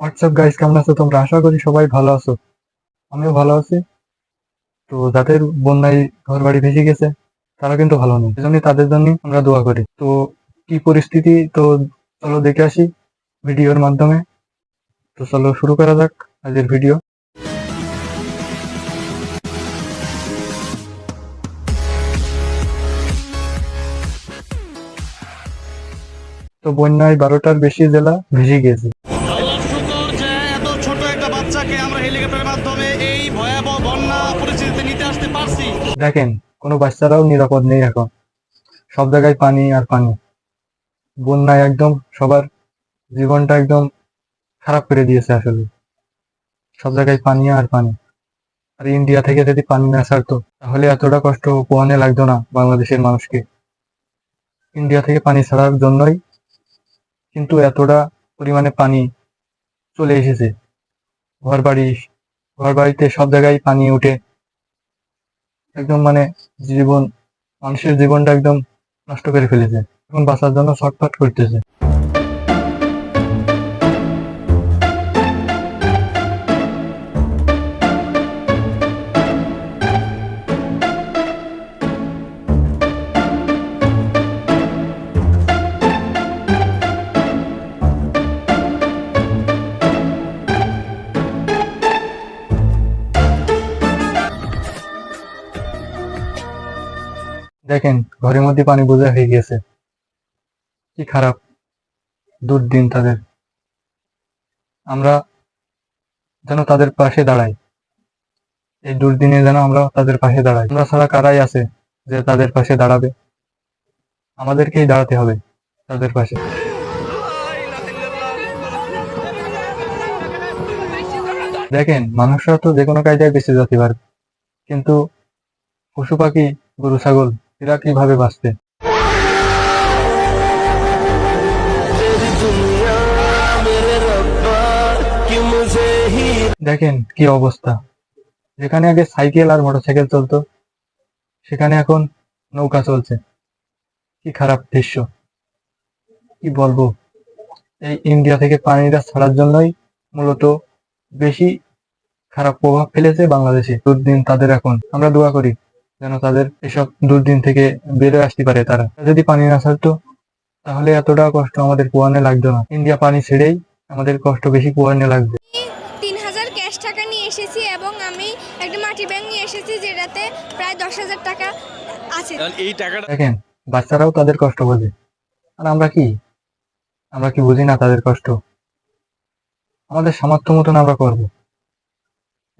WhatsApp guys কেমন আছো তোমরা? আশা করি সবাই ভালো আছো। আমিও ভালো আছি। তো যাদের বন্যায় ঘর বাড়ি ভেসে গেছে তারা কিন্তু ভালো নেই। এজন্য তাদের জন্য আমরা দোয়া করি। তো কি পরিস্থিতি? তো চলো দেখে আসি ভিডিওর মাধ্যমে। তো চলো শুরু করা যাক আজকের ভিডিও। তো বন্যায় বারোটার বেশি জেলা ভেসে গিয়েছে আমরা হেলিকপ্টারের মাধ্যমে এই ভয়াবহ বন্যা পরিস্থিতিতে নিতে আসতে পারছি। দেখেন, কোনো বাচ্চারাও নিরাপদ নেই এখন। সব জায়গায় পানি আর পানি। বন্যায় একদম সবার জীবনটা একদম খারাপ করে দিয়েছে আসলে। সব জায়গায় পানি আর পানি। আর ইন্ডিয়া থেকে যদি পানি না ছাড়তো, তাহলে এতটা কষ্ট পোহানে লাগতো না বাংলাদেশের মানুষকে। ইন্ডিয়া থেকে পানি ছাড়ার জন্যই কিন্তু এতটা পরিমাণে পানি চলে এসেছে। ঘর বাড়ি ঘর বাড়িতে সব জায়গায় পানি উঠে। একদম মানে জীবন, মানুষের জীবনটা একদম নষ্ট করে ফেলেছে। এখন বাঁচার জন্য ছটফট করতেছে। দেখেন, ঘরের মধ্যে পানি বোঝা হয়ে গেছে। কি খারাপ দুর্দিন তাদের। আমরা যেন তাদের পাশে দাঁড়াই। এই দুর্দিনে যেন আমরা তাদের পাশে দাঁড়াই। আমরা ছাড়া কারাই আছে যে তাদের পাশে দাঁড়াবে। আমাদেরকেই দাঁড়াতে হবে তাদের পাশে। দেখেন, মানুষরা তো যে কোনো কায়দায় বেঁচে যেতে পারবে কিন্তু পশু পাখি, গরু, ছাগল এরা কীভাবে বাঁচবে? দেখেন কি অবস্থা। যেখানে আগে সাইকেল আর মোটরসাইকেল চলতো, সেখানে এখন নৌকা চলছে। কি খারাপ দৃশ্য। কি বলব? এই ইন্ডিয়া থেকে পানিটা ছাড়ার জন্যই মূলত বেশি খারাপ প্রভাব ফেলেছে বাংলাদেশে। দুর্দিন তাদের এখন। আমরা দোয়া করি। যেন তাদের এসব দুর্দিন থেকে বেরোয় আসতে পারে তারা। যদি পানি না ছাড়তো তাহলে এতটা কষ্ট আমাদের পোয়ানে লাগতো না। ইন্ডিয়া পানি ছেড়েই আমাদের কষ্ট বেশি পোয়ানে লাগবে। তিন হাজার ক্যাশ টাকা নিয়ে এসেছি এবং আমি একটা মাটি ব্যাংক নিয়ে এসেছি যেটাতে প্রায় দশ হাজার টাকা আছে। এই টাকাটা দেখেন বাচ্চারাও তাদের কষ্ট বোঝে। আর আমরা কি? আমরা কি বুঝি না তাদের কষ্ট? আমাদের সামর্থ্য মতন আমরা করব।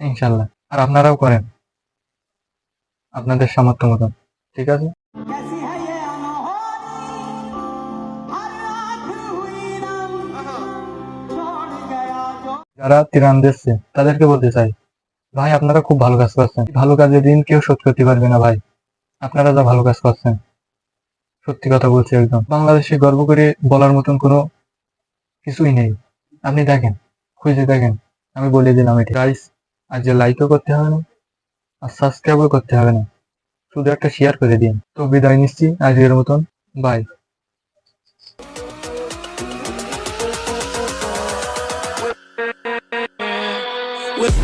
ইনশাল্লাহ। আর আপনারাও করেন। আপনাদের সামর্থ্য মতো, ঠিক আছে? যারা ত্রাণ দিচ্ছে, তাদেরকে বলতে চাই, ভাই, আপনারা খুব ভালো কাজ করছেন। ভালো কাজের দিন, কেউ শোধ করতে পারবে না, ভাই। আপনারা যা ভালো কাজ করছেন, সত্যি কথা বলছি একদম। বাংলাদেশে গর্ব করে বলার মতন কোনো কিছুই নেই। আপনি দেখেন, খুঁজে দেখেন। আমি বলে দিলাম এটি। গাইস আর যে লাইকও করতে হবে না। আর সাবস্ক্রাইবও করতে হবে না। শুধু একটা শেয়ার করে দিন। তো বিদায় নিচ্ছি আজকের মতন। By With